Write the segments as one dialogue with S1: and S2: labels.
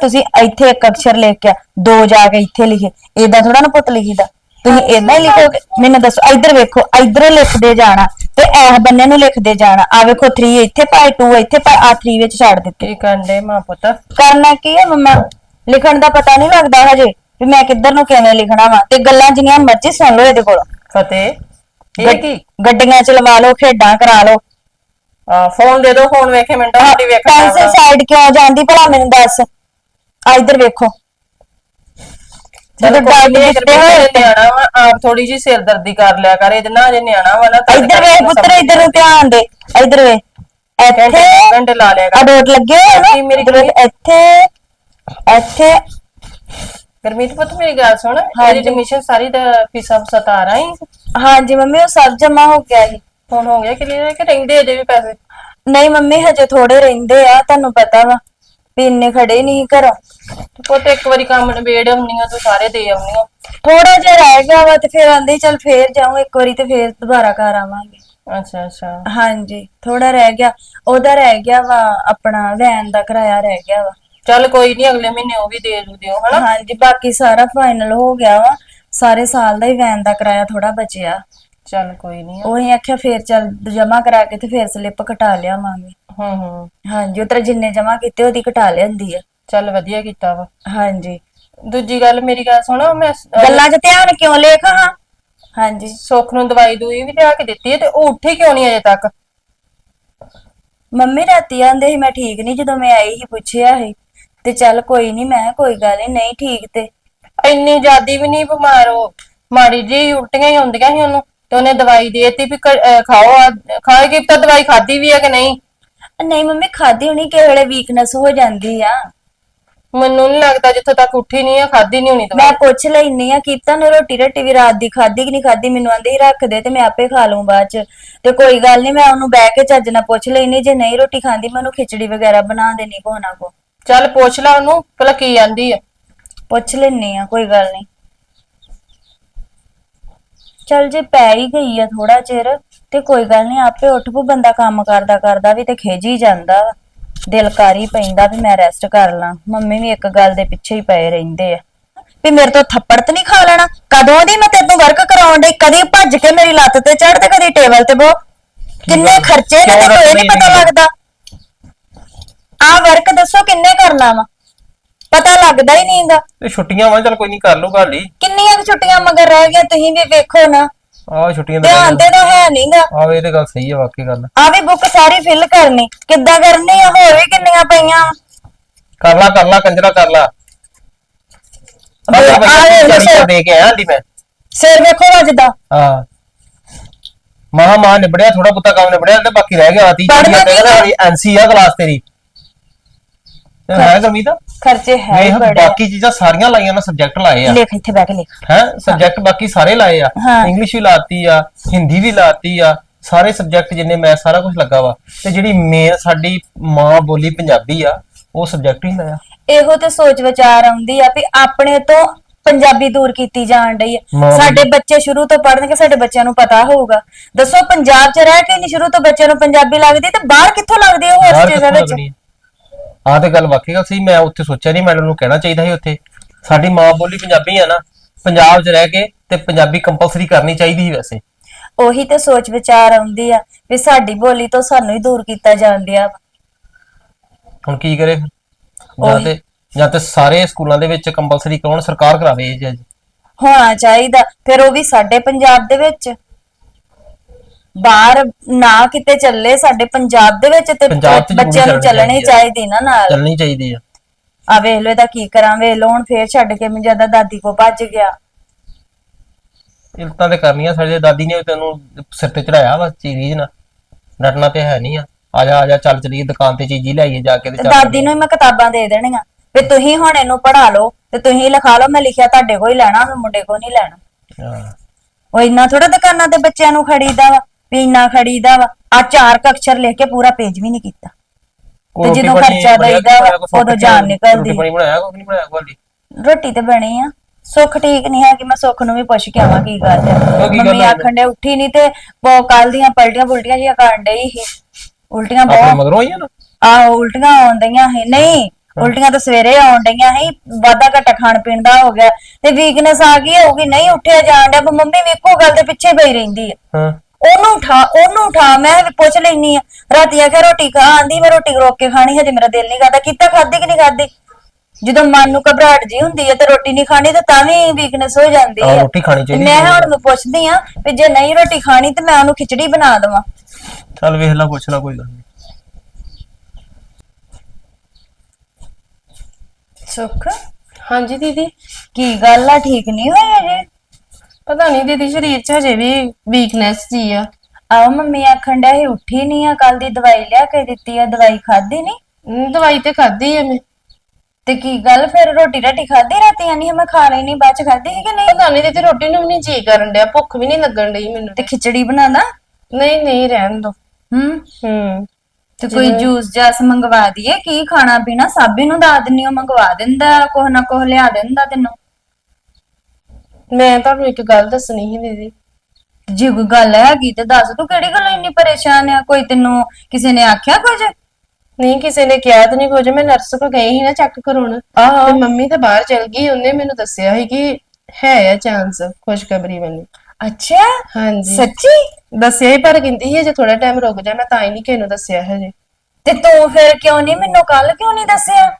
S1: ਤੁਸੀਂ ਇੱਥੇ ਇੱਕ ਅਕਸ਼ਰ ਲਿਖ ਕੇ ਆ, ਦੋ ਜਾ ਕੇ ਇੱਥੇ ਲਿਖੇ। ਏਦਾਂ ਥੋੜਾ ਨਾ ਪੁੱਤ ਲਿਖੀਦਾ। ਤੁਸੀਂ ਏਦਾਂ ਹੀ ਲਿਖੋਗੇ। ਮੈਨੂੰ ਦੱਸੋ ਇੱਧਰ ਵੇਖੋ ਇੱਧਰੋਂ ਲਿਖਦੇ ਜਾਣਾ ਤੇ ਇਹ ਬੰਨੇ ਨੂੰ ਲਿਖਦੇ ਜਾਣਾ। ਆ ਵੇਖੋ 3 ਇੱਥੇ ਪਾਏ 2 ਇੱਥੇ ਪਾਏ ਆ 3 ਵਿੱਚ ਛੱਡ ਦਿੱਤੇ।
S2: ਕੀ ਕੰਡੇ ਮਾਂ ਪੁੱਤ?
S1: ਕਰਨਾ ਕੀ ਹੈ ਮੰਮਾ? ਲਿਖਣ ਦਾ ਪਤਾ ਨਹੀਂ ਲੱਗਦਾ ਹਜੇ ਵੀ ਮੈਂ ਕਿੱਧਰ ਨੂੰ ਕਿਵੇਂ ਲਿਖਣਾ ਵਾ ਤੇ ਗੱਲਾਂ ਜਿੰਨੀਆਂ ਮਰਜ਼ੀ ਸੁਣ ਲਓ ਇਹਦੇ ਕੋਲੋਂ।
S2: ਫਤਿਹ ਇਹ ਕੀ?
S1: ਗੱਡੀਆਂ ਚ ਲਵਾ ਲਓ ਖੇਡਾਂ ਕਰਾ ਲਓ।
S2: ਆ ਫੋਨ ਦੇ ਦੋ ਫੋਨ ਵੇਖੇ ਮਿੰਟਾਂ ਸਾਡੀ ਵੇਖਣਾ
S1: ਪੈਨਸਲ ਸਾਈਡ ਕਿਉਂ ਜਾਂਦੀ ਭਲਾ ਮੈਨੂੰ ਦੱਸ। ਆ ਇੱਧਰ ਵੇਖੋ। ਜਦੋਂ ਡਾਇਟ ਦਿੱਤੇ ਹੋਏ ਤੇ
S2: ਨਿਆਣਾ ਵਾ ਆਪ ਥੋੜੀ ਜੀ ਸਿਰਦਰਦੀ ਕਰ ਲਿਆ ਕਰ ਇਹਦੇ ਨਾਲ ਜੇ ਨਿਆਣਾ ਵਾ ਨਾ ਤਾਂ
S1: ਇੱਧਰ ਵੇ ਪੁੱਤਰ ਇੱਧਰ ਨੂੰ ਧਿਆਨ ਦੇ। ਇੱਧਰ ਵੇ ਇੱਥੇ
S2: ਘੰਟੇ ਘੰਟੇ ਲਾ ਲਿਆ
S1: ਆ
S2: ਕਰ
S1: ਡੋਟ ਲੱਗੇ ਹੋਏ ਨਾ।
S2: ਇੱਥੇ ਮੇਰੀ
S1: ਇੱਥੇ ਇੱਥੇ।
S2: ਗਰਮੀਤ ਪੁੱਤ ਮੇਰੀ ਗੱਲ ਸੁਣ
S1: ਹਾਂਜੀ।
S2: ਐਡਮਿਸ਼ਨ ਸਾਰੀ ਦਾ ਫੀਸਾਂ ਸਤਾਰਾਂ ਹੀ।
S1: ਹਾਂਜੀ ਮੰਮੀ ਉਹ ਸਭ ਜਮਾ ਹੋ ਗਿਆ ਸੀ।
S2: ਹੁਣ ਹੋ ਗਿਆ ਕਲੀਅਰ ਕਿ ਰਹਿੰਦੇ ਅਜੇ ਵੀ ਪੈਸੇ?
S1: ਨਹੀਂ ਮੰਮੀ ਹਜੇ ਥੋੜੇ ਰਹਿੰਦੇ ਆ ਤੁਹਾਨੂੰ ਪਤਾ ਵਾ। ਵੀ ਇੰਨੇ ਖੜੇ ਨਹੀਂ ਘਰੋਂ।
S2: ਪੁੱਤ ਇੱਕ ਵਾਰੀ ਕੰਮ ਨਿਬੇੜ ਆਉਂਦੀਆਂ ਤੂੰ ਸਾਰੇ ਦੇ ਆਉਂਦੀਆਂ
S1: ਥੋੜਾ ਜਿਹਾ ਰਹਿ ਗਿਆ ਵਾ ਤੇ ਫਿਰ ਆਂਦੇ ਚੱਲ ਫੇਰ ਜਾਉਂ ਇੱਕ ਵਾਰੀ ਤੇ ਫੇਰ ਦੁਬਾਰਾ ਘਰ ਆਵਾਂਗੇ।
S2: ਅੱਛਾ ਅੱਛਾ।
S1: ਹਾਂਜੀ ਥੋੜਾ ਰਹਿ ਗਿਆ। ਉਹਦਾ ਰਹਿ ਗਿਆ ਵਾ ਆਪਣਾ ਵੈਨ ਦਾ ਕਿਰਾਇਆ ਰਹਿ ਗਿਆ ਵਾ।
S2: ਚੱਲ ਕੋਈ ਨਹੀਂ ਅਗਲੇ ਮਹੀਨੇ ਉਹ ਵੀ ਦੇ ਦੂ ਦਿਓ ਹਨਾ?
S1: ਹਾਂਜੀ ਬਾਕੀ ਸਾਰਾ ਫਾਈਨਲ ਹੋ ਗਿਆ ਵਾ। ਸਾਰੇ ਸਾਲ ਦਾ ਹੀ ਵੈਨ ਦਾ ਕਿਰਾਇਆ ਥੋੜਾ ਬਚਿਆ।
S2: ਚੱਲ ਕੋਈ ਨਹੀਂ
S1: ਉਹੀ ਆਖਿਆ ਫੇਰ ਚੱਲ ਜਮਾ ਕਰਾ ਕੇ ਤੇ ਫੇਰ ਸਲਿੱਪ ਕਟਾ ਲਿਆਵਾਂਗੇ।
S2: ਹੂੰ ਹੂੰ।
S1: ਹਾਂਜੀ ਉਤਰ ਜਿੰਨੇ ਜਮਾ ਕੀਤੇ ਉਹਦੀ ਕਟਾ ਲਿਆਂਦੀ ਆ।
S2: ਚੱਲ ਵਧੀਆ ਕੀਤਾ ਵਾ।
S1: ਹਾਂਜੀ।
S2: ਦੂਜੀ ਗੱਲ ਮੇਰੀ ਗੱਲ ਸੁਣੋ ਮੈਂ ਅਹ,
S1: ਗੱਲਾਂ 'ਚ ਧਿਆਨ ਕਿਉਂ ਲੇਖ ਹਾਂ? ਹਾਂਜੀ
S2: ਸੁੱਖ ਨੂੰ ਦਵਾਈ ਦੂਈ ਵੀ ਲਿਆ ਕੇ ਦਿੱਤੀ ਹੈ ਤੇ ਉਹ ਉੱਠੀ ਕਿਉਂ ਨਹੀਂ ਅਜੇ ਤੱਕ?
S1: ਮੰਮੀ ਰਾਤੀ ਆਂਦੇ ਸੀ ਮੈਂ ਠੀਕ ਨਹੀਂ ਜਦੋਂ ਮੈਂ ਆਈ ਸੀ ਪੁੱਛਿਆ ਸੀ। ਤੇ ਚੱਲ ਕੋਈ ਨਹੀਂ ਮੈਂ ਕਿਹਾ ਕੋਈ ਗੱਲ ਨਹੀਂ ਨਹੀਂ ਠੀਕ ਤੇ।
S2: ਇੰਨੀ ਜ਼ਿਆਦੀ ਵੀ ਨਹੀਂ ਬਿਮਾਰ ਹੋ ਮਾੜੀ ਜੀ ਉਲਟੀਆਂ ਹੀ ਹੁੰਦੀਆਂ ਸੀ ਉਹਨੂੰ। ਤੇ ਉਹਨੇ ਦਵਾਈ ਦੇਤੀ ਵੀ ਕ- ਅਹ, ਖਾਓ ਆ- ਖਾਏਗੀ ਤਾਂ ਦਵਾਈ ਖਾਦੀ ਵੀ ਹੈ ਕਿ ਨਹੀਂ?
S1: ਨਹੀਂ ਮੰਮੀ ਖਾਦੀ ਹੋਣੀ ਕਿਸੇ ਵੇਲੇ ਵੀਕਨੈਸ ਹੋ ਜਾਂਦੀ ਆ।
S2: ਮੈਨੂੰ ਨਹੀਂ ਲੱਗਦਾ ਜਿੱਥੋਂ ਤੱਕ ਉੱਠੀ ਨਹੀਂ ਆ ਖਾਦੀ ਨਹੀਂ ਹੋਣੀ
S1: ਮੈਂ ਪੁੱਛ ਲੈਣੀ ਆ ਕੀਤਾ ਨੇ ਰੋਟੀ ਰੱਟੀ ਵੀ ਰਾਤ ਦੀ ਖਾਦੀ ਕਿ ਨਹੀਂ ਖਾਦੀ ਮੈਨੂੰ ਆਂਦੇ ਹੀ ਰੱਖ ਦੇ ਤੇ ਮੈਂ ਆਪੇ ਖਾ ਲੂੰ ਬਾਅਦ ਚ। ਤੇ ਕੋਈ ਗੱਲ ਨਹੀਂ ਮੈਂ ਉਹਨੂੰ ਬਹਿ ਕੇ ਚੱਜ ਨਾਲ ਪੁੱਛ ਲੈਣੀ ਜੇ ਨਹੀਂ ਰੋਟੀ ਖਾਂਦੀ ਮੈਂ ਉਹਨੂੰ ਖਿਚੜੀ ਵਗੈਰਾ ਬਣਾ ਦੇਣੀ ਕੋਨਾ ਕੋ?
S2: ਚੱਲ ਪੁੱਛ ਲੈ ਉਹਨੂੰ ਭਲਾ ਕੀ ਆਂਦੀ ਆ।
S1: ਪੁੱਛ ਲੈਣੀ ਆ ਕੋਈ ਗੱਲ ਨਹੀਂ ਚੱਲ ਜੇ ਪੈ ਹੀ ਗਈ ਆ ਥੋੜਾ ਚਿਰ ਤੇ ਕੋਈ ਗੱਲ ਨਹੀਂ ਆਪੇ ਉੱਠ ਪੂ ਬੰਦਾ ਕੰਮ ਕਰਦਾ ਕਰਦਾ ਵੀ ਤੇ ਖਿਜ ਹੀ ਜਾਂਦਾ ਵਾ। ਦਿਲ ਕਰ ਹੀ ਪੈਂਦਾ ਵੀ ਮੈਂ ਰੈਸਟ ਕਰ ਲਾਂ। ਮੰਮੀ ਵੀ ਇੱਕ ਗੱਲ ਦੇ ਪਿੱਛੇ ਹੀ ਪਏ ਰਹਿੰਦੇ ਆ। ਵੀ ਮੇਰੇ ਤੋਂ ਥੱਪੜ ਤੇ ਨਹੀਂ ਖਾ ਲੈਣਾ? ਕਦੋਂ ਦੀ ਮੈਂ ਤੈਨੂੰ ਵਰਕ ਕਰਾਉਣ ਡਈ? ਕਦੀ ਭੱਜ ਕੇ ਮੇਰੀ ਲੱਤ ਤੇ ਚੜ ਤੇ ਕਦੀ ਟੇਬਲ ਤੇ ਬੋ। ਕਿੰਨੇ ਖਰਚੇ ਨੇ ਤੇ
S3: ਕਿਉਂ
S1: ਕੋਈ ਨਹੀਂ ਪਤਾ? ਲੱਗਦਾ। ਆ ਵਰਕ ਦੱਸੋ ਕਿੰਨੇ ਕਰਨਾ ਵਾ? ਪਤਾ ਲੱਗਦਾ ਹੀ ਨਹੀਂਗਾ
S3: ਤੇ ਛੁੱਟੀਆਂ ਵਾਂ ਚਲ ਕੋਈ ਨਹੀਂ ਕਰ ਲਓ ਗੱਲ ਹੀ।
S1: ਕਿੰਨੀਆਂ ਕੁ ਛੁੱਟੀਆਂ ਮਗਰ ਰਹਿ ਗਿਆ ਤੁਸੀਂ ਵੀ ਵੇਖੋ ਨਾ।
S3: ਆਹ ਛੁੱਟੀਆਂ
S1: ਧਿਆਨ ਤੇ ਤਾਂ ਹੈ ਨਹੀਂਗਾ
S3: ਆਹ ਇਹ ਤੇ ਗੱਲ ਸਹੀ ਹੈ ਵਾਕਈ ਗੱਲ।
S1: ਆ ਵੀ ਬੁੱਕ ਸਾਰੀ ਫਿਲ ਕਰਨੀ। ਕਿੱਦਾਂ ਕਰਨੀ ਆ ਹੋਰ ਵੀ ਕਿੰਨੀਆਂ ਪਈਆਂ?
S3: ਕਰ ਲਾ ਕਰ ਲਾ ਕੰਜਰਾ ਕਰ ਲਾ।
S1: ਆ
S3: ਆਹ
S1: ਵੇਖ ਲਓ ਸਿਰ।
S3: ਦੇ ਕੇ ਆਇਆ ਦੀ ਮੈਂ।
S1: ਸਿਰ ਵੇਖੋ ਵੱਜਦਾ
S3: ਹਾਂ। ਮਹਾ ਮਾ ਨਿਬੜਿਆ ਥੋੜਾ ਬੁੱਤਾ ਕੰਮ ਨਿਬੜਿਆ ਤੇ ਬਾਕੀ ਰਹਿ ਗਿਆ ਆਤੀ
S1: ਪੜ੍ਹਨਾ ਆ?
S3: ਐਨਸੀ ਆ ਕਲਾਸ ਤੇਰੀ। ਤੇ ਹੈ ਗਰਮੀ ਤਾਂ?
S1: ਖਰਚੇ ਹੈ ਹੀ ਬੜੇ।
S3: ਬਾਕੀ ਚੀਜ਼ਾਂ ਸਾਰੀਆਂ ਲਾਈਆਂ ਨਾ ਸਬਜੈਕਟ ਲਾਏ ਆ।
S1: ਲਿਖ ਇੱਥੇ ਬਹਿ ਕੇ ਲਿਖ।
S3: ਹੈ ਸਬਜੈਕਟ ਬਾਕੀ ਸਾਰੇ ਲਾਏ ਆ।
S1: ਹਾਂ।
S3: ਇੰਗਲਿਸ਼ ਵੀ ਲਾਤੀ ਆ ਹਿੰਦੀ ਵੀ ਲਾਤੀ ਆ ਸਾਰੇ ਸਬਜੈਕਟ ਜਿੰਨੇ ਮੈਂ ਸਾਰਾ ਕੁਝ ਲੱਗਾ ਵਾ। ਤੇ ਜਿਹੜੀ ਮੇਨ ਸਾਡੀ ਮਾਂ ਬੋਲੀ ਪੰਜਾਬੀ ਆ ਉਹ ਸਬਜੈਕਟ ਹੀ ਲਾਇਆ।
S1: ਇਹੋ ਤੇ ਸੋਚ ਵਿਚਾਰ ਆਉਂਦੀ ਆ ਵੀ ਆਪਣੇ ਤੋਂ ਪੰਜਾਬੀ ਦੂਰ ਕੀਤੀ ਜਾਣ ਡਈ
S3: ਮਾਂ
S1: ਸਾਡੇ ਬੱਚੇ ਸ਼ੁਰੂ ਤੋਂ ਪੜ੍ਹਨਗੇ ਸਾਡੇ ਬੱਚਿਆਂ ਨੂੰ ਪਤਾ ਹੋਊਗਾ। ਦੱਸੋ ਪੰਜਾਬ 'ਚ ਰਹਿ ਕੇ ਨਹੀਂ ਸ਼ੁਰੂ ਤੋਂ ਬੱਚਿਆਂ ਨੂੰ ਪੰਜਾਬੀ ਲੱਗਦੀ ਤੇ ਬਾਹਰ ਕਿੱਥੋਂ ਲੱਗਦੀ ਆ
S3: ਬਾਹਰ
S1: ਹੋਸਟਲ
S3: ਕਿੱਥੋਂ
S1: ਵਿੱਚ?
S3: ਲੱਗਣੀ ਆਹ ਤੇ ਗੱਲ ਵਾਕਈ ਗੱਲ ਸਹੀ ਮੈਂ ਉੱਥੇ ਸੋਚਿਆ ਨਹੀਂ ਮੈਡਮ ਨੂੰ ਕਹਿਣਾ ਚਾਹੀਦਾ ਸੀ ਉੱਥੇ। ਸਾਡੀ ਮਾਂ ਬੋਲੀ ਪੰਜਾਬੀ ਆ ਨਾ ਪੰਜਾਬ 'ਚ ਰਹਿ ਕੇ ਤੇ ਪੰਜਾਬੀ ਕੰਪਲਸਰੀ ਕਰਨੀ ਚਾਹੀਦੀ ਸੀ ਵੈਸੇ।
S1: ਉਹੀ ਤੇ ਸੋਚ ਵਿਚਾਰ ਆਉਂਦੀ ਆ ਵੀ ਸਾਡੀ ਬੋਲੀ ਤੋਂ ਸਾਨੂੰ ਹੀ ਦੂਰ ਕੀਤਾ ਜਾਂਦਿਆ।
S3: ਹੁਣ ਕੀ ਕਰੇ ਫਿਰ? ਜਾਂ
S1: ਉਹੀ।
S3: ਤੇ ਜਾਂ ਤੇ ਸਾਰੇ ਸਕੂਲਾਂ ਦੇ ਵਿੱਚ ਕੰਪਲਸਰੀ ਕਰਾਉਣ ਸਰਕਾਰ ਕਰਾਵੇ ਇਹ ਚੀਜ਼
S1: ਹੋਣਾ ਚਾਹੀਦਾ। ਫਿਰ ਉਹ ਵੀ ਸਾਡੇ ਪੰਜਾਬ ਦੇ ਵਿੱਚ। ਬਾਹਰ ਨਾ ਕਿਤੇ ਚੱਲੇ ਸਾਡੇ ਪੰਜਾਬ ਦੇ ਵਿੱਚ ਤੇ
S3: ਪੰਜਾਬ 'ਚ ਜ਼ਰੂਰ
S1: ਬੱਚਿਆਂ ਨੂੰ
S3: ਚੱਲਣੀ
S1: ਚੱਲਣੀ
S3: ਚਾਹੀਦੀ
S1: ਨਾ ਨਾਲ।
S3: ਚੱਲਣੀ ਚਾਹੀਦੀ ਆ।
S1: ਆ ਵੇਖ ਲੋ ਇਹਦਾ ਕੀ ਕਰਾਂ ਵੇਖ ਲੋ ਹੁਣ ਫੇਰ ਛੱਡ ਕੇ ਮੈਂ ਜ਼ਿਆਦਾ ਦਾਦੀ ਕੋ ਭੱਜ ਗਿਆ।
S3: ਇਲਤਾਂ ਤੇ ਕਰਨੀਆਂ ਸਾਡੇ ਦਾਦੀ ਨੇ ਤੈਨੂੰ ਸਿਰ ਤੇ ਚੜਾਇਆ ਵਾ ਚੀਜ਼ ਨਾ ਡਟਣਾ ਤੇ ਹੈ ਨਹੀਂ ਆ। ਆ ਜਾ ਆ ਜਾ ਚੱਲ ਚਲੀਏ ਦੁਕਾਨ ਤੇ ਚੀਜ਼ੀ ਲਿਆਈਏ ਜਾ ਕੇ ਤੇ
S1: ਤੇ
S3: ਚੱਲ
S1: ਦਾਦੀ ਨੂੰ ਹੀ ਮੈਂ ਕਿਤਾਬਾਂ ਦੇ ਦੇਣੀਆਂ। ਵੀ ਤੁਸੀਂ ਹੁਣ ਇਹਨੂੰ ਪੜ੍ਹਾ ਲਓ ਤੇ ਤੁਸੀਂ ਲਿਖਾ ਲਓ ਮੈਂ ਲਿਖਿਆ ਤੁਹਾਡੇ ਕੋਲ ਹੀ ਲੈਣਾ ਮੈਂ ਮੁੰਡੇ ਕੋ ਨਹੀਂ ਲੈਣਾ।
S3: ਹਾਂ।
S1: ਉਹ ਇੰਨਾ ਥੋੜਾ ਦੁਕਾਨਾਂ ਤੇ ਬੱਚਿਆਂ ਨੂੰ ਖੜੀਦਾ ਵਾ। ਵੀ ਇੰਨਾ ਖੜੀਦਾ ਵਾ। ਆ ਚਾਰ ਕੁ ਅਕਸ਼ਰ ਲਿਖ ਕੇ ਪੂਰਾ ਪੇਜ ਵੀ ਨਹੀਂ ਕੀਤਾ। ਤੇ ਜਦੋਂ ਖਰਚਾ ਦਈਦਾ ਉਦੋਂ ਜਾਨ ਨਿਕਲਦੀ।
S3: ਰੋਟੀ ਪਾਣੀ ਬਣਾਇਆ ਕੋਈ ਨਹੀਂ ਬਣਾਇਆ ਕੋਈ
S1: ਰੋਟੀ ਤੇ ਬਣੀ ਆ। ਸੁੱਖ ਠੀਕ ਨਹੀਂ ਹੈ ਕਿ ਮੈਂ ਸੁੱਖ ਨੂੰ ਵੀ ਪੁੱਛ ਕੇ ਆਵਾਂ ਕੀ ਗੱਲ ਹੈ ਮੰਮੀ
S3: ਹੈ?
S1: ਆਖਣ ਦੇ ਉੱਠੀ ਨਹੀਂ ਤੇ ਉਹ ਕੱਲ ਦੀਆਂ ਪਲਟੀਆਂ ਪੁਲਟੀਆਂ ਜਿਹੀਆਂ ਕਰਨ ਡਈ ਸੀ। ਉਲਟੀਆਂ ਬਹੁਤ
S3: ਮਗਰੋਂ ਆਈਆਂ ਨਾ?
S1: ਆਹੋ ਉਲਟੀਆਂ ਆਉਂਦੀਆਂ ਸੀ। ਨਹੀਂ ਉਲਟੀਆਂ ਤਾਂ ਸਵੇਰੇ ਆਉਣ ਡਈਆਂ ਸੀ। ਵਾਧਾ ਘਟਾ ਖਾਣ ਪੀਣ ਦਾ ਹੋ ਗਿਆ। ਤੇ ਵੀਕਨੈਸ ਆ ਗਈ ਹੋਊਗੀ। ਨਹੀਂ ਉੱਠਿਆ ਜਾਣ ਡਿਆ ਪਰ ਮੰਮੀ ਵੀ ਇੱਕੋ ਗੱਲ ਦੇ ਪਿੱਛੇ ਪਈ ਰਹਿੰਦੀ ਆ।
S3: ਹਾਂ।
S1: ਉਹਨੂੰ ਉਠਾ ਉਹਨੂੰ ਉਠਾ ਮੈਂ ਪੁੱਛ ਲੈਣੀ ਆ ਰਾਤੀ ਆ ਕੇ ਰੋਟੀ ਖਾ ਆਂਦੀ ਮੈਂ ਰੋਟੀ ਰੋਕ ਕੇ ਖਾਣੀ ਹਜੇ ਮੇਰਾ ਦਿਲ ਨਹੀਂ ਕਰਦਾ। ਕੀਤਾ ਖਾਦੀ ਕਿ ਨਹੀਂ ਖਾਦੀ ਜਦੋਂ ਮਨ ਨੂੰ ਘਬਰਾਹਟ ਜੀ ਹੁੰਦੀ ਹੈ ਤੇ ਰੋਟੀ ਨਹੀਂ ਖਾਣੀ ਤੇ ਤਾਂ ਵੀ ਵੀਕਨੈਸ ਹੋ ਜਾਂਦੀ ਹੈ।
S3: ਰੋਟੀ ਖਾਣੀ ਚਾਹੀਦੀ
S1: ਮੈਂ। ਹੁਣ ਨੂੰ ਪੁੱਛਦੀ ਆ ਵੀ ਜੇ ਨਹੀਂ ਰੋਟੀ ਖਾਣੀ ਤੇ ਮੈਂ ਉਹਨੂੰ ਖਿਚੜੀ ਬਣਾ ਦੇਵਾਂ।
S3: ਚੱਲ ਵੇਖ ਲੈ ਪੁੱਛ ਲੈ ਕੋਈ ਗੱਲ ਨਹੀਂ
S1: ਸੁੱਖ?
S2: ਹਾਂਜੀ ਦੀਦੀ।
S1: ਕੀ ਗੱਲ ਆ ਠੀਕ ਨਹੀਂ ਹੋਈ ਅਜੇ?
S2: ਪਤਾ ਨਹੀਂ ਦੀਦੀ ਸਰੀਰ 'ਚ ਹਜੇ ਵੀ ਵੀਕਨੈਸ ਜੀ ਆ।
S1: ਆਹ ਮੰਮੀ ਆਖਣ ਡਿਆ ਸੀ ਉੱਠੀ ਨਹੀਂ ਆ ਕੱਲ ਦੀ ਦਵਾਈ ਲਿਆ ਕੇ ਦਿੱਤੀ ਆ ਦਵਾਈ ਖਾਦੀ ਨਹੀਂ
S2: ਹਮ, ਦਵਾਈ ਤੇ ਖਾਧੀ ਆ ਮੈਂ।
S1: ਤੇ ਕੀ ਗੱਲ ਫਿਰ ਰੋਟੀ ਰਾਟੀ ਖਾਦੀ ਰਾਤੀ ਆਨੀ ਮੈਂ ਖਾ ਲੈਣੀ ਬਾਅਦ ਚ ਖਾਦੀ ਸੀ ਕਿ ਨਹੀਂ?
S2: ਪਤਾ ਨਹੀਂ ਦੀਦੀ ਰੋਟੀ ਨੂੰ ਵੀ ਨਹੀਂ ਜੀ ਕਰਨ ਡਿਆ ਭੁੱਖ ਵੀ ਨਹੀਂ ਲੱਗਣ ਡਈ ਮੈਨੂੰ।
S1: ਤੇ ਖਿਚੜੀ ਬਣਾਦਾ
S2: ਨਹੀਂ ਨਹੀਂ ਰਹਿਣ ਦੋ।
S1: ਹੂੰ?
S2: ਹੂੰ।
S1: ਤੇ ਕੋਈ ਜੂਸ ਜਾਸ ਮੰਗਵਾ ਦਈਏ? ਕੀ ਖਾਣਾ ਪੀਣਾ ਸਾਬੀ ਨੂੰ ਦੱਸ ਦਿੰਨੀ ਉਹ ਮੰਗਵਾ ਦਿੰਦਾ ਕੁਛ ਨਾ ਕੁਛ ਲਿਆ ਦਿੰਦਾ ਤੈਨੂੰ।
S2: ਮੈਂ ਤੁਹਾਨੂੰ ਇੱਕ ਗੱਲ ਦੱਸਣੀ ਸੀ ਦੀਦੀ।
S1: ਜੇ ਕੋਈ ਗੱਲ ਹੈਗੀ ਤੇ ਦੱਸ ਤੂੰ ਕਿਹੜੀ ਗੱਲੋਂ ਇੰਨੀ ਪਰੇਸ਼ਾਨ ਆ? ਕੋਈ ਤੈਨੂੰ ਕਿਸੇ ਨੇ ਆਖਿਆ ਕੁਝ?
S2: ਨਹੀਂ ਕਿਸੇ ਨੇ ਕਿਹਾ ਤਾਂ ਨਹੀਂ ਕੁਝ। ਮੈਂ ਨਰਸ ਕੋ ਗਈ ਸੀ ਨਾ ਚੈੱਕ ਕਰਾਉਣ।
S1: ਆਹੋ।
S2: ਤੇ ਮੰਮੀ ਤਾਂ ਬਾਹਰ ਚਲ ਗਈ। ਉਹਨੇ ਮੈਨੂੰ ਦੱਸਿਆ ਸੀ ਕਿ ਹੈ ਆ ਚਾਂਸ ਖੁਸ਼ਖਬਰੀ ਮੈਨੂੰ
S1: ਅੱਛਾ?
S2: ਹਾਂਜੀ।
S1: ਸੱਚੀ?
S2: ਦੱਸਿਆ ਹੀ ਪਰ ਕਹਿੰਦੀ ਸੀ ਜੇ ਥੋੜਾ ਟਾਈਮ ਰੁਕ ਜਾ। ਮੈਂ ਤਾਂ ਹੀ ਨਹੀਂ ਕਿਸੇ ਨੂੰ ਦੱਸਿਆ ਹਜੇ।
S1: ਤੇ ਤੂੰ ਫਿਰ ਕਿਉਂ ਨਹੀਂ ਮੈਨੂੰ ਕੱਲ ਕਿਉਂ ਨਹੀਂ ਦੱਸਿਆ?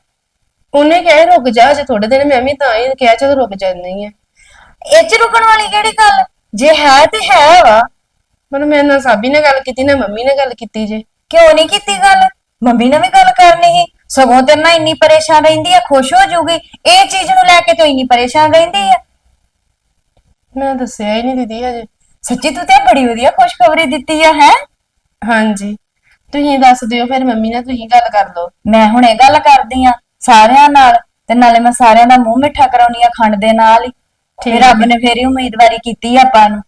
S2: ਉਹਨੇ ਕਿਹਾ ਰੁਕ ਜਾ ਜੇ ਥੋੜੇ ਦਿਨ। ਮੈਂ ਵੀ ਤਾਂ ਹੀ ਕਿਹਾ ਚਲ ਰੁਕ ਜਾਂਦੀ ਆ
S1: ਇਹ ਚ ਰੁਕਣ ਵਾਲੀ ਕਿਹੜੀ ਗੱਲ? ਜੇ ਹੈ ਤੇ ਹੈ ਵਾ।
S2: ਪਰ ਮੈਂ ਨਾ ਸਾਬੀ ਨਾਲ ਗੱਲ ਕੀਤੀ ਨਾ ਮੰਮੀ ਨਾਲ ਗੱਲ ਕੀਤੀ ਜੇ।
S1: ਕਿਉਂ ਨਹੀਂ ਕੀਤੀ ਗੱਲ? ਮੰਮੀ ਨੇ ਵੀ ਗੱਲ ਕਰਨੀ ਸੀ। ਸਗੋਂ ਤੇ ਨਾ ਇੰਨੀ ਪਰੇਸ਼ਾਨ ਰਹਿੰਦੀ ਆ ਖੁਸ਼ ਹੋ ਜਾਊਗੀ। ਇਹ ਚੀਜ਼ ਨੂੰ ਲੈ ਕੇ ਤੂੰ ਇੰਨੀ ਪਰੇਸ਼ਾਨ ਰਹਿੰਦੀ ਆ।
S2: ਮੈਂ ਦੱਸਿਆ ਹੀ ਨਹੀਂ ਦੀਦੀ ਹਜੇ।
S1: ਸੱਚੀ ਤੂੰ ਤੇ ਬੜੀ ਵਧੀਆ ਖੁਸ਼ਖਬਰੀ ਦਿੱਤੀ ਆ ਹੈ?
S2: ਹਾਂਜੀ। ਤੁਸੀਂ ਦੱਸ ਦਿਓ ਫਿਰ ਮੰਮੀ ਨਾਲ ਤੁਸੀਂ ਗੱਲ ਕਰ ਲਓ।
S1: ਮੈਂ ਹੁਣ ਇਹ ਗੱਲ ਕਰਦੀ ਆ ਸਾਰਿਆਂ ਨਾਲ ਤੇ ਨਾਲੇ ਮੈਂ ਸਾਰਿਆਂ ਦਾ ਮੂੰਹ ਮਿੱਠਾ ਕਰਾਉਣੀ ਆ ਖੰਡ ਦੇ ਨਾਲ ਹੀ। ਤੇ ਰੱਬ ਨੇ ਫੇਰ ਹੀ ਉਮੀਦਵਾਰੀ ਕੀਤੀ ਆ ਆਪਾਂ ਨੂੰ।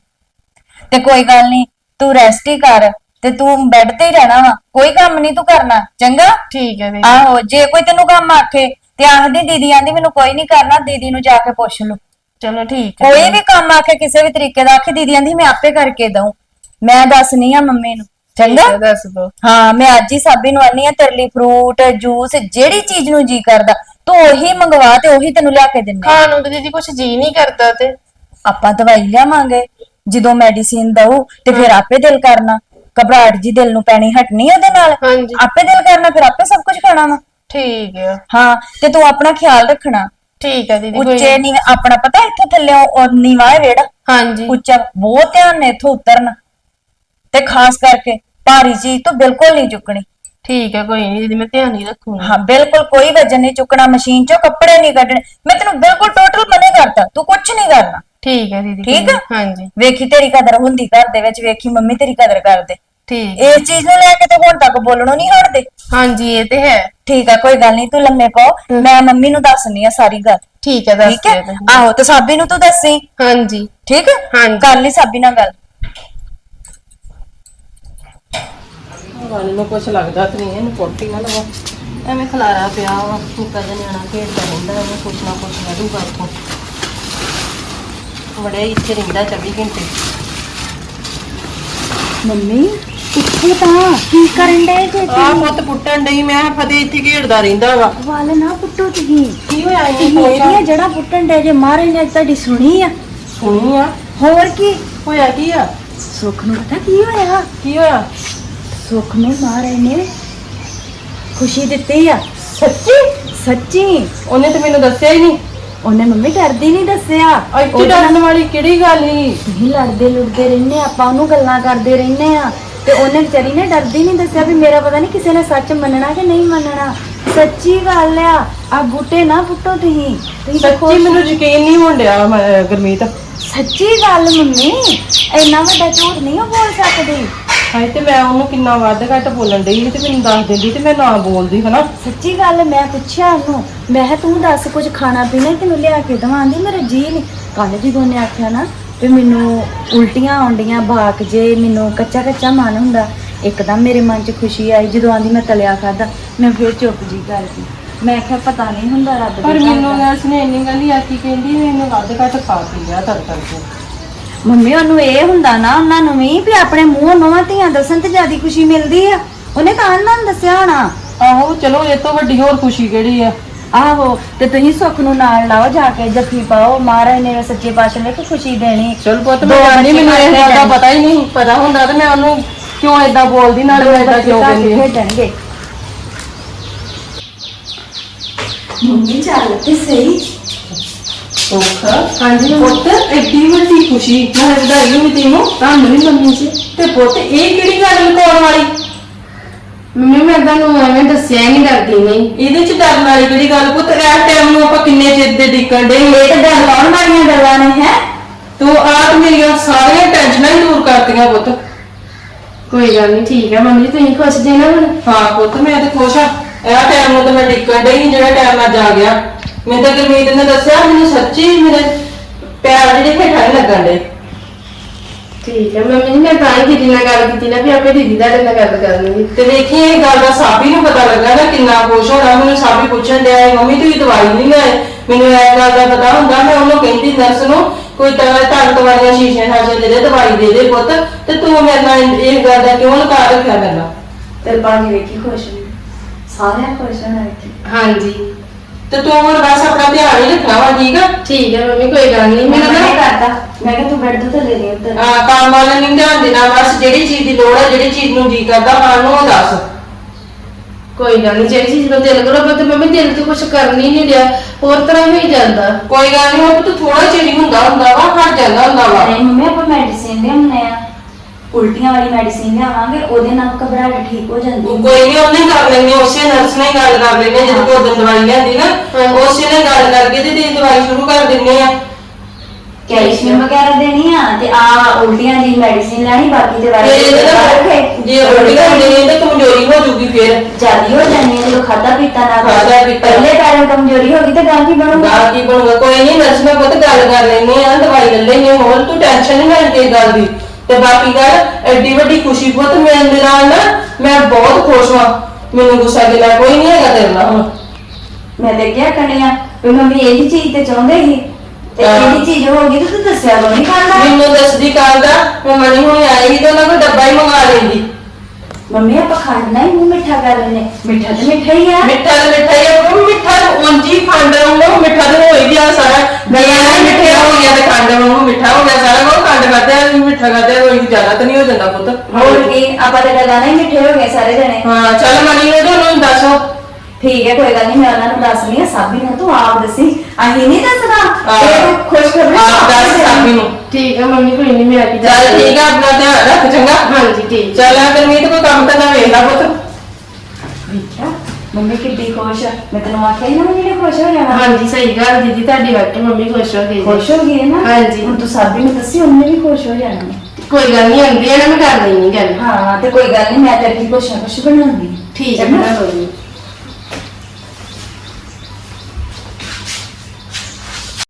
S1: ਤੇ ਕੋਈ ਗੱਲ ਨਹੀਂ ਤੂੰ ਰੈਸਟ ਹੀ ਕਰ ਤੇ ਤੂੰ ਬੈੱਡ ਤੇ ਹੀ ਰਹਿਣਾ ਵਾ। ਕੋਈ ਕੰਮ ਨਹੀਂ ਤੂੰ ਕਰਨਾ ਚੰਗਾ?
S2: ਠੀਕ ਹੈ ਦੀਦੀ
S1: ਆਹੋ ਜੇ ਕੋਈ ਤੈਨੂੰ ਕੰਮ ਆਖੇ ਤੇ ਆਖਦੀ ਦੀਦੀ ਆਂਦੀ ਮੈਨੂੰ ਕੋਈ ਨਹੀਂ ਕਰਨਾ ਦੀਦੀ ਨੂੰ ਜਾ ਕੇ ਪੁੱਛ ਲਓ।
S2: ਚਲੋ ਠੀਕ ਹੈ।
S1: ਕੋਈ ਵੀ ਕੰਮ ਆਖੇ ਕਿਸੇ ਵੀ ਤਰੀਕੇ ਦਾ ਆਖੇ ਦੀਦੀ ਆਂਦੀ ਮੈਂ ਆਪੇ ਕਰਕੇ ਦਊਂ। ਮੈਂ ਦੱਸਣੀ ਆ ਮੰਮੀ ਨੂੰ। ਚੰਗਾ?
S2: ਦੱਸ ਦਿਓ
S1: ਹਾਂ ਮੈਂ ਅੱਜ ਹੀ ਸਾਬੀ ਨੂੰ ਆਨੀ ਆ ਤੇਰੇ ਲਈ ਫਰੂਟ ਜੂਸ ਜਿਹੜੀ ਚੀਜ਼ ਨੂੰ ਜੀ ਕਰਦਾ। ਤੂੰ ਉਹੀ ਮੰਗਵਾ ਤੇ ਉਹੀ ਤੈਨੂੰ ਲਿਆ ਕੇ ਦਿੰਨੇ
S2: ਖਾਣ ਨੂੰ ਤਾਂ ਦੀਦੀ ਕੁਝ ਜੀ ਨਹੀਂ ਕਰਦਾ ਤੇ।
S1: ਆਪਾਂ ਦਵਾਈ ਲਿਆਵਾਂਗੇ ਜਦੋਂ ਮੈਡੀਸਿਨ ਦਊ ਤੇ ਫਿਰ ਆਪੇ ਦਿਲ ਕਰਨਾ। ਘਬਰਾਹਟ ਜੀ ਦਿਲ ਨੂੰ ਪੈਣੀ ਹਟਣੀ ਉਹਦੇ ਨਾਲ।
S2: ਹਾਂਜੀ।
S1: ਆਪੇ ਦਿਲ ਕਰਨਾ ਫਿਰ ਆਪੇ ਸਭ ਕੁਝ ਖਾਣਾ ਵਾ।
S2: ਠੀਕ ਹੈ
S1: ਹਾਂ ਤੇ ਤੂੰ ਆਪਣਾ ਖਿਆਲ ਰੱਖਣਾ।
S2: ਠੀਕ ਹੈ ਦੀਦੀ ਕੋਈ
S1: ਉੱਚੇ ਨੀਵੇਂ ਆਪਣਾ ਪਤਾ ਇੱਥੋਂ ਥੱਲੇ ਨੀਵਾ ਹੈ ਵੇੜਾ
S2: ਹਾਂਜੀ।
S1: ਉੱਚਾ ਬਹੁਤ ਧਿਆਨ ਨੇ ਇੱਥੋਂ ਉਤਰਨਾ। ਤੇ ਖਾਸ ਕਰਕੇ ਭਾਰੀ ਚੀਜ਼ ਤੋਂ ਬਿਲਕੁਲ ਨਹੀਂ ਚੁੱਕਣੀ।
S2: ਠੀਕ ਹੈ ਕੋਈ ਨਹੀਂ ਦੀਦੀ ਮੈਂ ਧਿਆਨ ਹੀ ਰੱਖੂੰਗੀ।
S1: ਹਾਂ ਬਿਲਕੁਲ ਕੋਈ ਵਜਨ ਨਹੀਂ ਚੁੱਕਣਾ ਮਸ਼ੀਨ ਚੋਂ ਕੱਪੜੇ ਨਹੀਂ ਕੱਢਣੇ। ਮੈਂ ਤੈਨੂੰ ਬਿਲਕੁਲ ਟੋਟਲ ਮਨੇ ਕਰਤਾ ਤੂੰ ਕੁਝ ਨਹੀਂ ਕਰਨਾ।
S2: ਠੀਕ ਹੈ ਦੀਦੀ
S1: ਠੀਕ ਆ?
S2: ਹਾਂਜੀ।
S1: ਵੇਖੀ ਤੇਰੀ ਕਦਰ ਹੁੰਦੀ ਘਰ ਦੇ ਵਿੱਚ ਵੇਖੀ ਮੰਮੀ ਤੇਰੀ ਕਦਰ ਕਰਦੇ।
S2: ਠੀਕ
S1: ਇਸ ਚੀਜ਼ ਨੂੰ ਲੈ ਕੇ ਤੇ ਹੁਣ ਤੱਕ ਬੋਲਣੋਂ ਨਹੀਂ ਹਟਦੇ।
S2: ਹਾਂਜੀ ਇਹ ਤੇ ਹੈ।
S1: ਠੀਕ ਆ ਕੋਈ ਗੱਲ ਨਹੀਂ ਤੂੰ ਲੰਮੇ ਪਓ। ਮੈਂ ਮੰਮੀ ਨੂੰ ਦੱਸਣੀ ਆ ਸਾਰੀ ਗੱਲ।
S2: ਠੀਕ ਹੈ ਦੱਸ
S1: ਠੀਕ ਹੈ?
S2: ਦਿਓ।
S1: ਆਹੋ ਤੇ ਸਾਬੀ ਨੂੰ ਤੂੰ ਦੱਸੀ।
S2: ਹਾਂਜੀ।
S1: ਠੀਕ ਹੈ
S2: ਹਾਂਜੀ।
S1: ਕਰ ਲਈ ਸਾਬੀ ਨਾਲ ਗੱਲ।
S2: ਗੱਲ ਨੂੰ ਕੁਝ ਲੱਗਦਾ ਤੇ ਨਹੀਂ ਇਹਨੂੰ ਪੋਟੀ ਨਾ ਲਵਾ। ਐਵੇਂ ਖਲਾਰਾ ਪਿਆ ਵਾ ਨਿੱਕਾ ਜਿਹਾ ਨਿਆਣਾ ਖੇਡਦਾ ਰਹਿੰਦਾ ਉਹਨੂੰ ਕੁਛ ਨਾ ਕੁਛ ਵਧੂਗਾ ਇੱਥੋਂ ਬੜੇ ਇੱਥੇ ਰਹਿੰਦਾ 24 ਘੰਟੇ।
S1: ਮੰਮੀ ਇੱਥੇ ਤਾਂ ਕੀ ਕਰਨ ਦੇ ਜੇ
S2: ਆਹ ਪੁੱਤ ਪੁੱਟਣ ਡਈ ਮੈਂ ਫਦੇ ਇੱਥੇ ਖੇਡਦਾ ਰਹਿੰਦਾ ਵਾ।
S1: ਵਾਲ ਨਾ ਪੁੱਟੋ ਤੁਸੀਂ।
S2: ਕੀ ਹੋਇਆ
S1: ਇਹ
S2: ਇਹਨੂੰ
S1: ਇਹਦੀਆਂ ਜੜਾ ਪੁੱਟਣ ਦੇ ਜੇ ਮਾਰੇ ਨੇ ਤੁਹਾਡੀ ਸੁਣੀ ਆ।
S2: ਸੁਣੀ ਆ।
S1: ਹੋਰ ਕੀ?
S2: ਹੋਇਆ ਕੀ ਆ?
S1: ਸੁੱਖ ਨੂੰ ਪਤਾ ਕੀ ਹੋਇਆ?
S2: ਕੀ ਹੋਇਆ?
S1: ਸੁੱਖ ਨੂੰ ਮਾਰੇ ਨੇ। ਖੁਸ਼ੀ ਦਿੱਤੀ ਆ।
S2: ਸੱਚੀ?
S1: ਸੱਚੀ?
S2: ਉਹਨੇ ਤੇ ਮੈਨੂੰ ਦੱਸਿਆ ਹੀ ਨਹੀਂ।
S1: ਉਹਨੇ ਮੰਮੀ ਡਰਦੀ ਨਹੀਂ ਦੱਸਿਆ।
S2: ਇੱਥੇ ਡਰਨ ਵਾਲੀ ਕਿਹੜੀ ਗੱਲ ਸੀ?
S1: ਤੁਸੀਂ ਲੜਦੇ ਲੁੜਦੇ ਰਹਿੰਦੇ ਆਪਾਂ ਉਹਨੂੰ ਗੱਲਾਂ ਕਰਦੇ ਰਹਿੰਦੇ ਆ। ਤੇ ਉਹਨੇ ਵਿਚਾਰੀ ਨੇ ਡਰਦੀ ਨਹੀਂ ਦੱਸਿਆ ਵੀ ਮੇਰਾ ਪਤਾ ਨਹੀਂ ਕਿਸੇ ਨੇ ਸੱਚ ਮੰਨਣਾ ਕਿ ਨਹੀਂ ਮੰਨਣਾ। ਸੱਚੀ ਗੱਲ ਆ। ਆ ਬੂਟੇ ਨਾ ਪੁੱਟੋ ਤੁਸੀਂ। ਤੁਸੀਂ ਦੇਖੋ
S2: ਸੱਚੀ ਮੈਨੂੰ ਯਕੀਨ ਨਹੀਂ ਹੋਣ ਡਿਆ ਮ- ਗੁਰਮੀਤ।
S1: ਸੱਚੀ ਗੱਲ ਮੰਮੀ ਇੰਨਾ ਵੱਡਾ ਝੂਠ ਨਹੀਂ ਉਹ ਬੋਲ ਸਕਦੀ।
S2: ਹਾਏ ਤੇ ਮੈਂ ਉਹਨੂੰ ਕਿੰਨਾ ਵੱਧ ਘੱਟ ਬੋਲਣ ਡਈ ਸੀ ਤੇ ਮੈਨੂੰ ਦੱਸ ਦਿੰਦੀ ਤੇ ਮੈਂ ਨਾ ਬੋਲਦੀ ਹਨਾ?
S1: ਸੱਚੀ ਗੱਲ ਮੈਂ ਪੁੱਛਿਆ ਉਹਨੂੰ ਮੈਂ ਕਿਹਾ ਤੂੰ ਦੱਸ ਕੁਝ ਖਾਣਾ ਪੀਣਾ ਤੈਨੂੰ ਲਿਆ ਕੇ ਦਵਾਂਦੀ ਮੇਰਾ ਜੀ ਨਹੀਂ ਕੱਲ ਜਦੋਂ ਉਹਨੇ ਆਖਿਆ ਨਾ ਵੀ ਮੈਨੂੰ ਉਲਟੀਆਂ ਆਉਂਦੀਆਂ ਬਾਕ ਜੇ ਮੈਨੂੰ ਕੱਚਾ ਕੱਚਾ ਮਨ ਹੁੰਦਾ ਇੱਕਦਮ ਮੇਰੇ ਮਨ 'ਚ ਖੁਸ਼ੀ ਆਈ ਜਦੋਂ ਆਂਦੀ ਮੈਂ ਤਲਿਆ ਖਾਦਾ ਮੈਂ ਫਿਰ ਚੁੱਪ ਜੀ ਕਰ ਗਈ ਮੈਂ ਕਿਹਾ ਪਤਾ ਨਹੀਂ ਹੁੰਦਾ ਰੱਬ
S2: ਪਰ
S1: ਦੇ
S2: ਮੈਨੂੰ ਨਰਸ ਨੇ ਇੰਨੀ ਗੱਲ ਹੀ ਆਖੀ ਕਹਿੰਦੀ ਇਹਨੂੰ ਵੱਧ ਘੱਟ ਖਾ ਪੀ ਲਿਆ ਤਰ ਕਰਕੇ
S1: ਮੰਮੀ ਉਹਨੂੰ ਇਹ ਹੁੰਦਾ ਨਾ ਉਹਨਾਂ ਨੂੰ ਵੀ ਵੀ ਆਪਣੇ ਮੂੰਹ ਨੋਹਾਂ ਧੀਆਂ ਦੱਸਣ ਤੇ ਜਿਆਦੀ ਖੁਸ਼ੀ ਮਿਲਦੀ ਆ। ਉਹਨੇ ਤਾਂ ਉਹਨਾਂ ਨੂੰ ਦੱਸਿਆ ਹੋਣਾ।
S2: ਆਹੋ ਚਲੋ ਇਹ ਤੋਂ ਵੱਡੀ ਹੋਰ ਖੁਸ਼ੀ ਕਿਹੜੀ ਆ?
S1: ਆਹੋ ਤੇ ਤੁਸੀਂ ਸੁੱਖ ਨੂੰ ਨਾਲ ਲਾਓ ਜਾ ਕੇ ਜੱਫੀ ਪਾਓ ਮਹਾਰਾਜ ਨੇ ਸੱਚੇ ਪਾਤਸ਼ਾਹ ਨੇ ਕਿ ਖੁਸ਼ੀ ਦੇਣੀ।
S2: ਚਲ ਪੁੱਤ ਮੈਂ ਜਾਣੀ ਮੈਨੂੰ ਇਹ ਗੱਲ ਦਾ। ਪਤਾ ਹੀ ਨਹੀਂ ਪਤਾ ਹੁੰਦਾ ਤੇ ਮੈਂ ਉਹਨੂੰ ਕਿਉਂ ਏਦਾਂ ਬੋਲਦੀ ਨਾਲੇ ਮੈਂ ਏਦਾਂ ਕਿਉਂ ਕਹਿੰਦੀ
S1: ਖੇਡਣਗੇ ਮੰਮੀ ਚੱਲ ਤੇ ਸਹੀ।
S2: ਸੁੱਖ ਹਾਂਜੀ ਪੁੱਤ ਐਡੀ ਵੱਡੀ ਖੁਸ਼ੀ। ਮੈਂ ਵਧਾਈ ਹੋਈ ਤੈਨੂੰ ਤੁਹਾਨੂੰ ਵੀ ਮੰਮੀ ਜੀ ਤੇ ਪੁੱਤ ਇਹ ਕਿਹੜੀ ਗੱਲ ਲੁਕਾਉਣ ਵਾਲੀ?
S4: ਮੰਮੀ ਮੈਂ ਤੁਹਾਨੂੰ ਐਵੇਂ ਦੱਸਿਆ ਹੀ ਨਹੀਂ ਡਰਦੀ ਨਹੀਂ।
S2: ਇਹਦੇ ਚ ਡਰਨ ਵਾਲੀ ਕਿਹੜੀ ਗੱਲ? ਪੁੱਤ ਇਸ ਟਾਈਮ ਨੂੰ ਆਪਾਂ ਕਿੰਨੇ ਚਿਰ ਦੇ ਡਿੱਕਣ ਦੇ
S1: ਇਹ ਤਾਂ ਡਰ ਲਾਉਣ ਵਾਲੀਆਂ ਗੱਲਾਂ ਨੇ ਹੈ?
S2: ਤੂੰ ਆਪ ਮੇਰੀਆਂ ਸਾਰੀਆਂ ਟੈਨਸ਼ਨਾਂ ਹੀ ਦੂਰ ਕਰਤੀਆਂ ਪੁੱਤ।
S4: ਕੋਈ ਗੱਲ ਨਹੀਂ ਠੀਕ ਹੈ ਮੰਮੀ ਤੁਸੀਂ ਖੁਸ਼ ਜੇ ਨਾ ਹੁਣ?
S2: ਹਾਂ ਪੁੱਤ ਮੈਂ ਤੇ ਖੁਸ਼ ਆ ਇਹ ਟਾਈਮ ਨੂੰ ਤਾਂ ਮੈਂ ਡਿੱਕਣ ਡਈ ਸੀ ਜਿਹੜਾ ਟਾਈਮ ਅੱਜ ਆ ਗਿਆ। ਮੈਨੂੰ ਤਾਂ ਗੁਰਮੀਤ ਨੇ ਦੱਸਿਆ ਮੈਨੂੰ ਸੱਚੀ ਮੇਰੇ ਪੈਰ ਜਿਹੜੇ ਹੇਠਾਂ ਨਹੀਂ ਲੱਗਣ ਦੇ
S4: ਠੀਕ ਹੈ ਮੰਮੀ ਜੀ ਮੈਂ ਤਾਂ ਹੀ ਦੀਦੀ ਨਾਲ ਗੱਲ ਕੀਤੀ ਨਾ ਵੀ ਆਪੇ ਦੀਦੀ ਤੁਹਾਡੇ ਨਾਲ ਗੱਲ ਕਰ ਲੂੰਗੀ।
S2: ਤੇ ਵੇਖੀ ਇਹ ਗੱਲ ਦਾ ਸਾਬੀ ਨੂੰ ਪਤਾ ਲੱਗਾ ਨਾ ਕਿੰਨਾ ਖੁਸ਼ ਹੋਣਾ ਮੈਨੂੰ ਸਾਬੀ ਪੁੱਛਣ ਡਿਆ ਸੀ, ਮੰਮੀ ਤੁਸੀਂ ਦਵਾਈ ਨਹੀਂ ਲਿਆਏ? ਮੈਨੂੰ ਇਹ ਗੱਲ ਦਾ ਪਤਾ ਹੁੰਦਾ ਮੈਂ ਉਹਨੂੰ ਕਹਿੰਦੀ ਨਰਸ ਨੂੰ ਕੋਈ ਤਰ੍ਹਾਂ ਤਾਕਤ ਵਾਲੀਆਂ ਸ਼ੀਸ਼ੀਆਂ ਸ਼ਾਸ਼ੀਆਂ ਦੇ ਦੇ ਦਵਾਈ ਦੇ ਦੇ ਪੁੱਤ ਤੇ ਤੂੰ ਮੇਰੇ ਨਾਲ ਇਹ ਗੱਲ ਦਾ ਕਿਉਂ ਲਕਾ ਰੱਖਿਆ ਮੈਨੂੰ?
S1: ਤੇ ਬਾਜੀ ਵੇਖੀ ਖੁਸ਼ ਨੇ? ਸਾਰਿਆਂ ਖੁਸ਼ ਹੋਣਾ ਵੇਖੀ
S4: ਹਾਂਜੀ।
S2: ਤੇ ਤੂੰ ਹੁਣ ਬਸ ਆਪਣਾ ਧਿਆਨ ਹੀ ਰੱਖਣਾ ਵਾ ਠੀਕ ਆ?
S4: ਠੀਕ ਹੈ ਮੰਮੀ ਕੋਈ ਗੱਲ ਨਹੀਂ
S1: ਮੇਰਾ ਨਾ ਕਰਦਾ। ਮੈਂ ਕਿਹਾ ਤੂੰ ਬੈਠ ਤੋਂ ਥੱਲੇ ਨਹੀਂ ਉੱਧਰ।
S2: ਆ ਕੰਮ ਵਾਲੇ ਨੂੰ ਧਿਆਨ ਦੇਣਾ ਬਸ ਜਿਹੜੀ ਚੀਜ਼ ਦੀ ਲੋੜ ਹੈ ਜਿਹੜੀ ਚੀਜ਼ ਨੂੰ ਜੀ ਕਰਦਾ ਖਾਣ ਨੂੰ ਉਹ ਦੱਸ।
S4: ਕੋਈ ਗੱਲ ਨਹੀਂ ਜਿਹੜੀ ਚੀਜ਼ ਨੂੰ ਦਿਲ ਕਰੋ ਪਰ ਤੇ ਮੰਮੀ ਦਿਲ ਤੋਂ ਕੁਝ ਕਰਨ ਨਹੀਂ ਰਿਹਾ ਹੋਰ ਤਰ੍ਹਾਂ ਹੀ ਜਾਂਦਾ।
S2: ਕੋਈ ਗੱਲ ਨਹੀਂ ਉਹ ਤੂੰ ਥੋੜਾ ਚਿਰ ਹੀ ਹੁੰਦਾ ਹੁੰਦਾ ਵਾ ਹਟ ਜਾਂਦਾ ਹੁੰਦਾ ਵਾ।
S1: ਨਹੀਂ ਮੰਮੀ ਆਪਾਂ ਮੈਡੀਸਿਨ ਲਿਆਉਂਦੇ ਆ ਉਲਟੀਆਂ ਵਾਲੀ ਮੈਡੀਸਿਨ ਲਿਆਵਾਂਗੇ ਉਹਦੇ ਨਾਲ ਘਬਰਾਹਟ ਠੀਕ ਹੋ ਜਾਂਦੀ ਹੈ।
S2: ਕੋਈ ਨਹੀਂ ਉਹਨੇ ਕਰ ਲੈਣੀ ਉਸੇ ਨਰਸ ਨਾਲ ਹੀ ਗੱਲ ਕਰ ਲੈਣੇ ਜਦੋਂ ਕੋਈ ਦਿਨ ਦਵਾਈ ਲੈਂਦੀ ਨਾ ਉਸੇ ਨੇ ਗੱਲ ਕਰਕੇ ਤੇ ਤੇਰੀ ਦਵਾਈ ਸ਼ੁਰੂ ਕਰ ਦਿੰਨੇ ਆ।
S1: ਕੈਲਸ਼ੀਅਮ ਵਗੈਰਾ ਦੇਣੀ ਆ ਤੇ ਆ ਉਲਟੀਆਂ ਦੀ ਮੈਡੀਸਿਨ ਲੈਣੀ ਬਾਕੀ ਤੇ
S2: ਤੇ
S1: ਵਾਰੀ
S2: ਇਹਦੇ ਨਾਲ ਜੇ ਉਲਟੀਆਂ ਹੁੰਦੀਆਂ ਤੇ ਕਮਜ਼ੋਰੀ ਹੋ ਜੂਗੀ ਫੇਰ।
S1: ਜਿਆਦੀ ਹੋ ਜਾਂਦੀ ਹੈ ਜਦੋਂ ਖਾਦਾ ਪੀਤਾ ਨਾ ਕਰੋ।
S2: ਖਾਧਾ ਪੀਤਾ।
S1: ਪਹਿਲੇ ਪੈਰਾਂ ਕਮਜ਼ੋਰੀ ਹੋ ਗਈ ਤੇ ਗਾਂ ਕੀ ਬਣੂਗਾ?
S2: ਗਾਲ ਕੀ ਬਣੂਗਾ? ਕੋਈ ਨਹੀਂ ਨਰਸ ਨਾਲ ਪੁੱਤ ਗੱਲ ਕਰ ਲੈਣੀ ਆ ਦਵਾਈ ਲੈ ਲੈਣੀ ਹੋਰ ਤੂੰ ਟੈਨਸ਼ਨ ਨਹੀਂ ਲੈਣੀ ਇਸ ਗੱਲ ਦੀ। ਤੇ ਬਾਕੀ ਗੱਲ ਐਡੀ ਵੱਡੀ ਖੁਸ਼ੀ ਪੁੱਤ ਮੈਂ ਨਾਲ ਨਾ ਮੈਂ ਬਹੁਤ ਖੁਸ਼ ਹਾਂ। ਮੈਨੂੰ ਗੁੱਸਾ ਗਿਲਾ ਕੋਈ ਨਹੀਂ ਹੈਗਾ ਤੇਰੇ ਨਾਲ ਹੁਣ।
S1: ਮੈਂ ਤੇ ਕਿਹਾ ਕਣੀਆਂ ਵੀ ਮੰਮੀ ਇਹੀ ਚੀਜ਼ ਤੇ ਚਾਹੁੰਦੇ ਸੀ। ਤੇ
S2: ਹਾਂ।
S1: ਇਹੀ ਚੀਜ਼ ਹੋ ਗਈ ਤੇ ਤੂੰ ਦੱਸਿਆ ਲੋ ਨਹੀਂ ਕਰਦਾ
S2: ਮੈਨੂੰ ਦੱਸਦੀ ਕੱਲ ਦਾ ਮੈਂ ਮਣੀ ਹੁਣੀ ਆਈ ਤੇ ਉਹਨਾਂ ਕੋਲ ਡੱਬਾ ਹੀ ਮੰਗਾ ਲੈਂਦੀ।
S1: ਮੰਮੀ ਆਪਾਂ ਖੰਡ ਨਾਲ ਹੀ ਮੂੰਹ ਮਿੱਠਾ ਕਰ ਲੈਨੇ ਮਿੱਠਾ ਤੇ ਮਿੱਠਾ ਹੀ ਆ।
S2: ਮਿੱਠਾ ਤੇ ਮਿੱਠਾ ਹੀ ਆ, ਉਹ ਮਿੱਠਾ ਉਂਜੀ ਖੰਡ ਵਾਂਗੂ ਮਿੱਠਾ ਤੇ ਹੋ ਹੀ ਗਿਆ ਸਾਰਾ। ਗੱਲਾਂ ਹੀ ਮਿੱਠਾ ਹੋ ਗਿਆ ਤੇ ਖੰਡ ਵਾਂਗੂ ਮਿੱਠਾ ਹੋ ਗਿਆ ਸਾਰਾ। ਉਹ ਖੰਡ ਖਾਦੇ ਆ ਮਿੱਠਾ ਖਾਦੇ ਕੋਈ ਜ਼ਿਆਦਾ ਤਾਂ ਨਹੀਂ ਹੋ ਜਾਂਦਾ ਪੁੱਤ।
S1: ਹੋਰ ਕੀ ਆਪਾਂ ਤੇ ਗੱਲਾਂ ਨਾਲ ਹੀ ਮਿੱਠੇ ਹੋ ਗਏ ਸਾਰੇ ਜਣੇ।
S2: ਹਾਂ ਚੱਲ ਮਣੀ ਨੂੰ ਤੇ ਉਹਨੂੰ ਦੱਸੋ।
S1: ਠੀਕ ਹੈ ਕੋਈ ਗੱਲ ਨਹੀਂ ਮੈਂ ਉਹਨਾਂ ਨੂੰ ਦੱਸਣੀ ਆ ਸਾਬੀ ਨੂੰ ਤੂੰ ਆਪ ਦੱਸੀ। ਅਸੀਂ ਨਹੀਂ ਦੱਸਣਾ। ਇਹ ਤਾਂ ਖੁਸ਼ ਖਬਰ
S2: ਆਪ ਦੱਸ ਸਾਬੀ ਨੂੰ।
S4: ਠੀਕ ਹੈ ਮੰਮੀ ਕੋਈ ਨਹੀਂ ਮੈਂ ਆ ਕੇ
S2: ਚੱਲ ਠੀਕ ਆ ਆਪਣਾ ਧਿਆਨ
S4: ਹਾਂਜੀ ਠੀਕ।
S2: ਚੱਲ ਆ ਗਰਮੀਤ ਕੋਈ ਕੰਮ ਤਾਂ ਨਾ ਵੇਖ ਲਾ ਪੁੱਤ।
S1: ਵੇਖਿਆ ਮੰਮੀ ਕਿੱਡੀ ਖੁਸ਼ ਆ। ਮੈਂ ਤੈਨੂੰ ਆਖਿਆ ਸੀ ਨਾ ਮੰਮੀ ਨੇ ਖੁਸ਼ ਹੋ ਜਾਣਾ।
S4: ਹਾਂਜੀ ਸਹੀ ਗੱਲ ਦੀਦੀ ਤੁਹਾਡੀ ਵਾਕਈ ਮੰਮੀ ਖੁਸ਼ ਹੋ ਗਈ ਜੀ।
S1: ਖੁਸ਼ ਹੋ ਗਈ ਹੈ ਨਾ?
S4: ਹਾਂਜੀ।
S1: ਹੁਣ ਤੂੰ ਸਾਬੀ ਨੂੰ ਦੱਸੀ ਉਹਨੇ ਵੀ ਖੁਸ਼ ਹੋ ਜਾਣਾ।
S4: ਕੋਈ ਗੱਲ ਨਹੀਂ ਆਉਂਦੀ ਹੈ ਨਾ ਮੈਂ ਕਰ ਲੈਣੀ ਗੱਲ।
S1: ਹਾਂ ਤੇ ਕੋਈ ਗੱਲ ਨਹੀਂ ਮੈਂ ਤੇਰੇ ਲਈ ਕੁਛ ਨਾ ਕੁਛ ਬਣਾਉਂਗੀ।
S4: ਠੀਕ ਹੈ
S1: ਚੰਗਾ?
S4: ਬਣਾ ਲਓ ਜੀ।